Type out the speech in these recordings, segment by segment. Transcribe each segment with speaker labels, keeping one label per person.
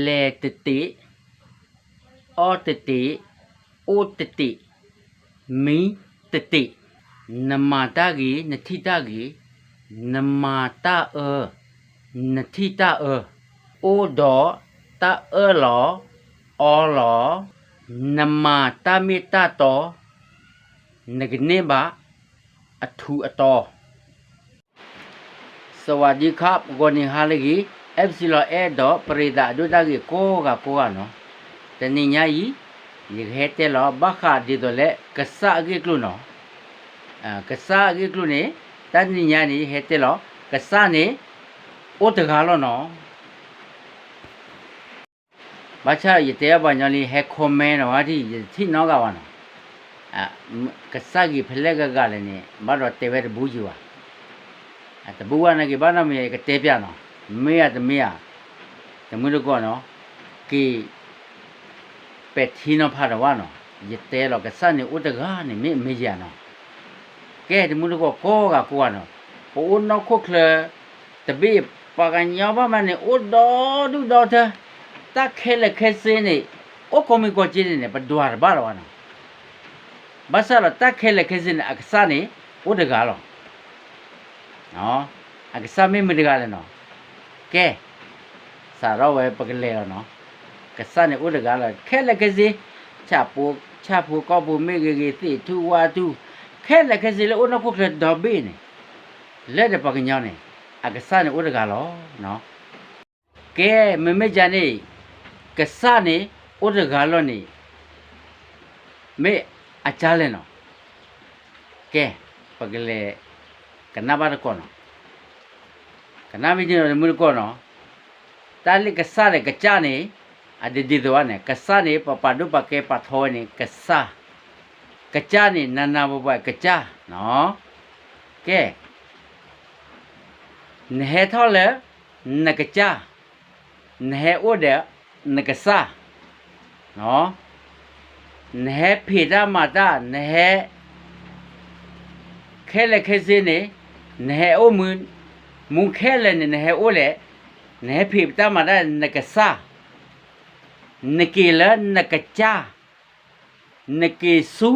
Speaker 1: เลตติออตติอุตติมิตตินมาตากีนทิตากีนมาตาเออนทิตาเอออุดอตาเอหลออหลอนมาตามิตาตอนกเนบะอทูอตอสวัสดีครับวันนี้ฮาเลกี epsilon a တော့ပရိသဒုတကြီးကိုကကိုကနော်တနင်္ညာဤဒီခဲတဲ့လောဘခဒီတော့လေကဆာကြီးကလုနော်အာကဆာကြီးကလုနေတနင်္ညာနေဟဲတဲ့လောကဆာနေဩတကားလောနော်ဘာချရတဲ့ဘာညာလေးဟဲခွန်မဲတော့ဟာဒီထိနောက်ကပါနော်အာကဆာကြီးဖလက်ကကလည်းနေမတော်တေဝဲဘူးကြီးပါအတဘူဝနကြီးဘာနာမေကတေပြနော် မေရတမေရတမှုတကောနော်ကေပက်သီနောဖာရဝနော်ယတဲလောကစနေဥတကားနေမေမေရနော်ကဲတမှုတကောကောကကိုကနော်ဟိုနောက်ခုခလတပိပါကညောပါမနေဥတော်ဒုတော်သတခဲလက်ခဲစင်းနေအိုကောမီကိုကြည့်နေပဒွာဘာလောနော်ဘာသာလတခဲလက်ခဲစင်းအကစနေဥတကားလောနော်အကစားမေမတကလည်းနော် ကဲစာတော့ဝဲပကလေနော်ကစားနေဥဒကလည်းခဲလက်ကစီချပူချပူကောပူမေဂေဂေတိသူဝါသူခဲလက်ကစီလေဥနခုခလက်တော့ဘေးနေလက်တဲ့ပကညောင်းနေအကစားနေဥဒကလောနော်ကဲမမေကြနေကစားနေဥဒကလောနေမေအချားလဲနော်ကဲပကလေ kana ba ko no kana mi jino mu ko no ta li ka sa le ka cha ne a de de do ne ka sa ne pa pa do pa ke pa tho ne ka sa ka cha ne na na bo ba ka cha no ke ne he tho le na ka cha ne he o de na ka sa no ne he phi da ma da ne he ခဲလက်ခဲစင်းနေနဲအိုမွန်းမုန်ခဲလက်နေနဲအိုလေနဲဖိပတမရနကဆာနကေလနကချာနကေဆူ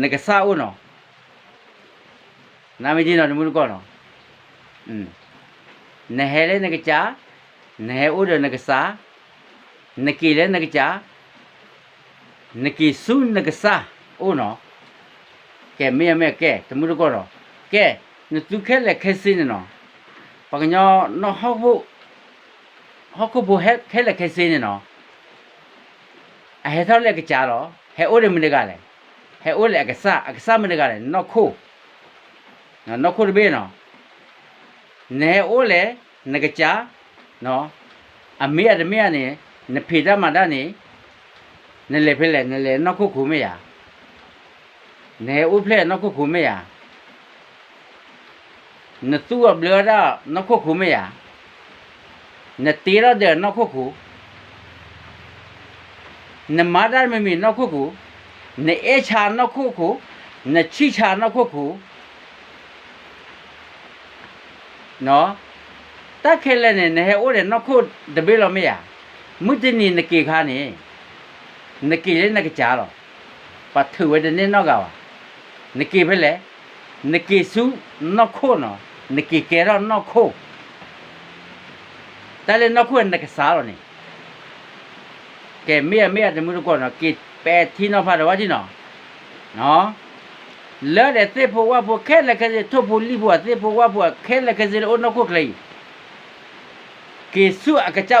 Speaker 1: နကဆာအိုနော်နာမကြီးနော်ဒီမူကောနော်อืมနဲဟဲလေနကချာနဲအိုဒနကဆာနကေလေနကချာနကေဆူနကဆာအိုနော်ကဲမေမေကဲတမှုတော့တော့ကဲ နသူခဲလက်ခဲစင်းနော်ပကညောနော်ဟောက်ဖို့ဟောက်ဖို့ဟဲခဲလက်ခဲစင်းနော်အဟဲထောက်လက်ကကြတော့ဟဲအိုးရမင်းကလည်းဟဲအိုးလက်ကစားအကစားမင်းကလည်းနော်ခိုးနော်နော်ခိုးဘေးနော်နဲအိုးလေငကကြနော်အမေအမေကနေနဖေဒမဒနေနလေဖဲလေနလေနော်ခိုးခုမေးရ ne u ple no ko khume ya ne tu a ble da no ko khume ya ne ti ra de no ko khu ne ma da me mi no ko khu ne e cha no ko khu ne chi cha no ko khu no ta khele ne ne he o de no ko de be lo me ya mu ti ni ne ke kha ni ne ke le ne ke cha lo ပထဝဒနေနောကပါ နကေပဲလေနကေစုနောခိုနော်နကေကေရနောခိုတလည်းနောခိုနကစားတော့နေကဲမေမေတမှုကောနော်ကေပဲသီနောဖာတော့ဝါကြီးနော်နော်လဲတဲ့သေဖို့ဝါဖို့ခဲလက်ကစေထုတ်ဖို့လိဖို့သေဖို့ဝါဖို့ခဲလက်ကစေအိုနောခိုကလေးကေစုအကကြော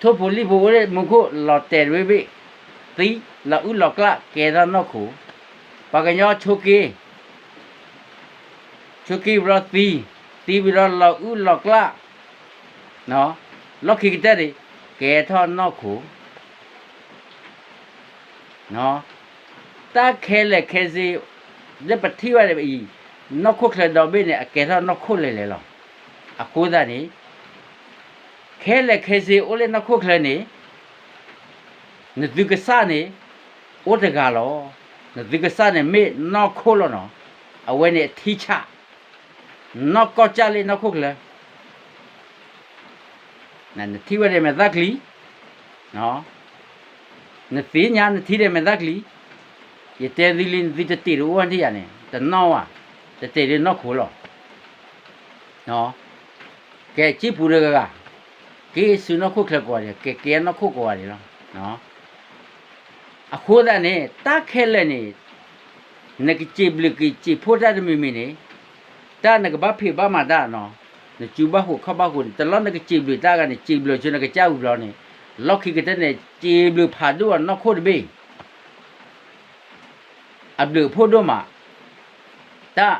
Speaker 1: ဖာတော့ဒီနော်နော်နတိယပကညောသီးပြီးနေအကျိုးမေဝနဲ့အယူတော့လမှုခွင့်ထီရကကြာတတိပါနော်အဖိုးသားနေကေကေကေကေကဲရနော်ခုအသီလာလော်ဘီ ke ke lo u lo kla ke no no khu no tho poli bo re mu ko lo te re bi tí là u lọc lạ kẻ ra nó khổ bà cái nhỏ chô kê chô kê ra tí tí ra là u lọc lạ nó lọc khi cái tế đi kẻ thọ nó khổ nó ta khe lệ khe gì để bắt thi vào đây nó khô khe đó bên này kẻ thọ nó khô lệ lệ lo à khô ra này khe lệ khe gì ô lên nó khô khe này နဒုကဆနေဩတကလောနဒုကဆနေမေနော်ခိုးလောနော်အဝဲနေထီချနော်ကောကြလေနော်ခုကလေနနထီဝရဲမသက်ကလီနော်နသိညာနထီရဲမသက်ကလီယတဲဒီလင်းဒီတတီရဝန်တီရနေတနော်ဝတတေရနော်ခိုးလောနော်ကဲကြည့်ပူရကက ကေဆုနော်ခုကလေကွာရကဲကဲနော်ခုကွာရလောနော်အခုတည်းနဲ့တခဲလဲနေနကကြည့်ဘလကကြည့်ဖို့တဲ့မီမီနေတာနကဘဖေဘာမဒါနော်နကျူဘဟုခဘဟုတလောနကကြည့်ဘလတာကနေကြည့်ဘလချနကကြောက်ဘလနေလောက်ခိကတဲ့နေကြည့်ဘလဖာဒိုနော်ခို့ဘေးအဘလဖို့ဒိုမှာတာ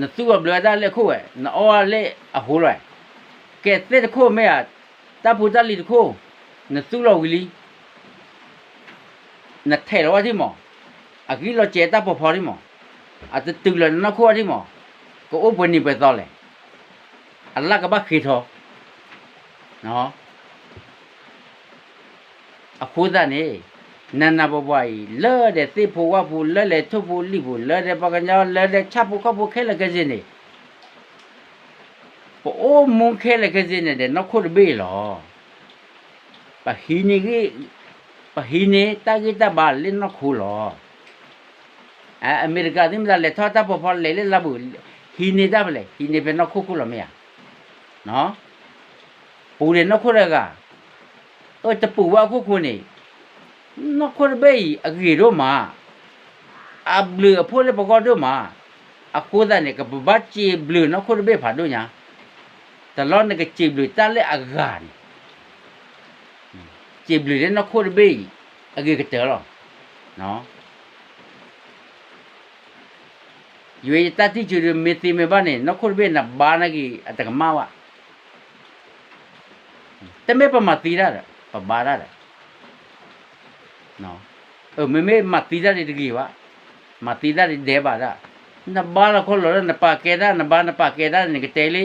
Speaker 1: နသူဘလဒါလေခို့နော်လေအဟိုးလွယ် ကဲတဲ့ခို့မဲတာပူတလီခို့နသူလောဝီလီနထဲလောဒီမောအကီလောကျေတာပေါ်ဖော်ဒီမောအတတူလနခိုဒီမောကိုအဘနိပဲတော့လေအလကဘခိထောနော်အခုဒါနေနန္နာဘဘွားကြီးလဲတဲ့သိဖို့ဝဖို့လဲလဲထုတ်ဖို့လိဖို့လဲတဲ့ပကညာလဲတဲ့ချဖို့ခဖို့ခဲလကစင်းနေ ပိုမုန်ခဲလကစင်းနေတဲ့နောက်ခုဘေးလောပဟိနီကြီး pahine tagita balin no khulo a america dim da le thota po phol le le labu hine da bale hine be no khu khu lo me ya no pu le no khu ra ga o ta pu wa khu khu ni no khu be a gi ro ma a blu a pho le po ko do ma a khu da ne ka ba chi blu no khu be pha do nya ta lo ne ka chi blu ta le a ga ni ကျေဘလီရနခိုရဘေးအကေကတဲလောနော်ယွေတတိချူရမေတိမေဘာနေနခိုရဘေးနဘာနဂီအတကမဝတမေပမတိရပဘာရနော်အမေမေမတိရတကြီးဝမတိရဒေဘာရနဘာလခိုလောနပါကေဒနဘာနပါကေဒနေကတဲလီ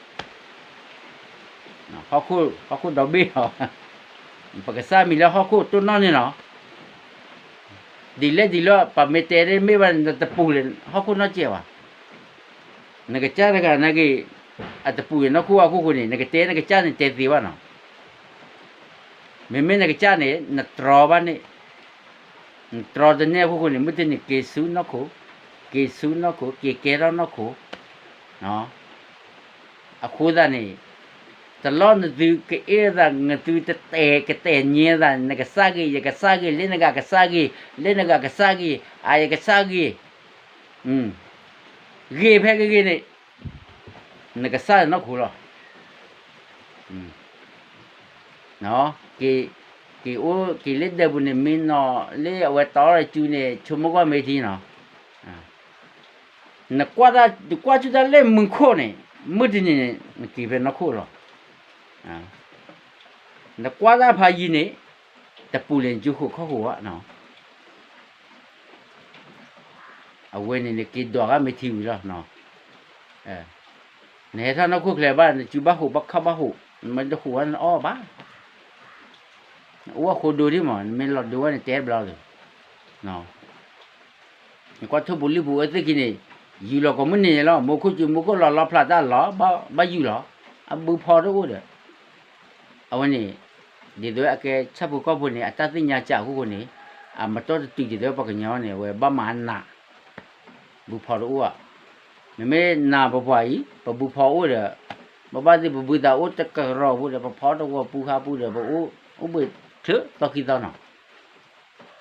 Speaker 1: aku aku dah bih pakai sa mila aku tu non ni no dile dilo pa metere me ban da tapu le aku no chewa na ke cha ga na ke atapu no ku aku ku ni na ke te na ke cha ni te ti wa no me me na ke cha ni na tro ba ni tro de ne aku ku ni mu te ni ke su no ku ke su no ku ke ke ro no ku no aku da ni นกะกะซากิเลนกะกะซากิอายกะซากิอืมเกเพกะเกนี่นกะซาเนาะคูลออืมเนาะเกเกโอเกเลดบุne min no le awe to ra chu ne chumo kwa me thi no နကွာတာကွာချူတာလေမခွနေမဒင်းနေကိပဲနခုလော อ่านกว่าพายีนี่ตะปูเลนจุขุข้อหัวเนาะเอาเว้นนี่กิดดอกไม่ทิวแล้วเนาะเออเนี่ยถ้านกคุกเลยบ้านจูบ้าหูบักข้าบ้าหูมันจะหัวอ้อบ้าว่าคนดูดิหมอนมันหลอดดูว่าเนี่ยเจ๊บเราเลยเนาะกว่าทุบุลีบุเอตกินนี่อยู่หลอกก็มันนี่แล้วโมคุจูโมก็หลอหลอพลาดได้หลอบ้าบ้าอยู่หรออ่ะบุพอด้วยเด้อ အဝနေဒီတော့အကဲချက်ဖို့ကောက်ဖို့နေအတသိညာကြခုကိုနေ à mà tôi tùy chỉ đó bao cái nhau này về ba mà nà bu phò đó à mẹ mẹ nà bao vậy bao bu phò u rồi bao ba thì bu bu da u tất cả rau bu rồi bao phò đó bu ha bu rồi bao u u bu thứ tao khi tao nào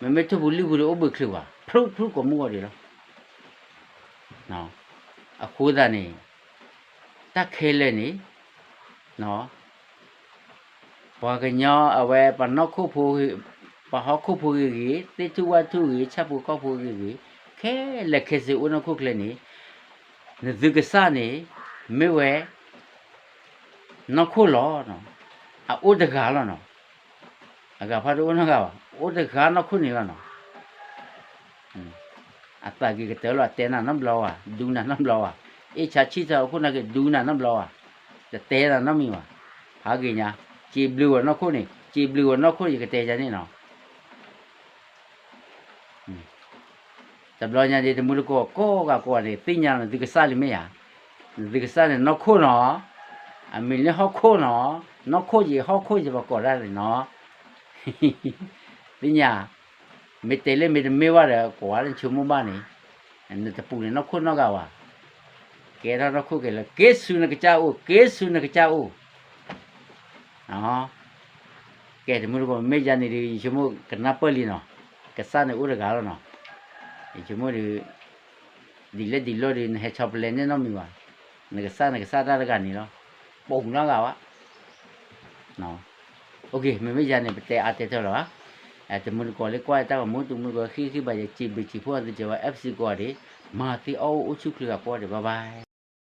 Speaker 1: mẹ mẹ tôi bu li bu rồi u bu khử à phru phru có mua đi đó nào à khu da này ta khê lên này nó ဘာကညောအဝဲပနောက်ခုဖိုပဟခုဖိုကြီးတေတူဝတူကြီးချက်ဖို့ကောက်ဖို့ကြီးခဲလက်ခဲစီဦးနခုကလည်းနေနဇကစနေမေဝဲနောက်ခုလောနော်အဥဒကာလောနော်အကဖတ်ဦးနကပါဥဒကာနောက်ခုနေကနော်အတကြီးကတဲလောတဲနာနမ်လောဝဒူနာနမ်လောဝအေချာချီတာခုနကဒူနာနမ်လောဝတဲနာနမ်မီဝဟာကြီးညာ จีบลูอ่ะเนาะคู่นี่จีบลูอ่ะเนาะคู่อีกเตจานี่เนาะอืมตบลอญาดิตมุลโกโกกะโกนี่ติญาดิกะซาลิเมยาดิกะซานี่เนาะคู่เนาะအမင်းလည်းဟောက်ခိုးနော်နော်ခိုးကြီးဟောက်ခိုးကြီးပါကောရတယ်နော်ပညာမေတဲလေမေမေဝရကွာလည်းချုံမမနေအဲ့တပူနေနော်ခိုးနော်ကဝါကဲတော့နော်ခိုးကဲလေကဲဆုနကကြောက်ကဲဆုနကကြောက် နော်ကဲဒီမျိုးကမေဂျာနေဒီရှမို့ကနပလီနော်ကဆာနေဥရကာလောနော်ဒီရှမို့ဒီဒီလက်ဒီလော်ဒီဟဲချပ်လန်နေနော်မီပါငကဆာငကဆာတာကနေနော်ပုံနော်ကပါနော်โอเคမေမေဂျာနေပတဲအတဲတော့လားအဲတမှုကိုလေကွာတာမုတုမှုကိုခိခိပါရဲ့ချီဘချီဖို့တဲ့ကျော် FC ကိုရမာတီအောအုတ်ချုကလကပေါ်တယ်ဘိုင်ဘိုင်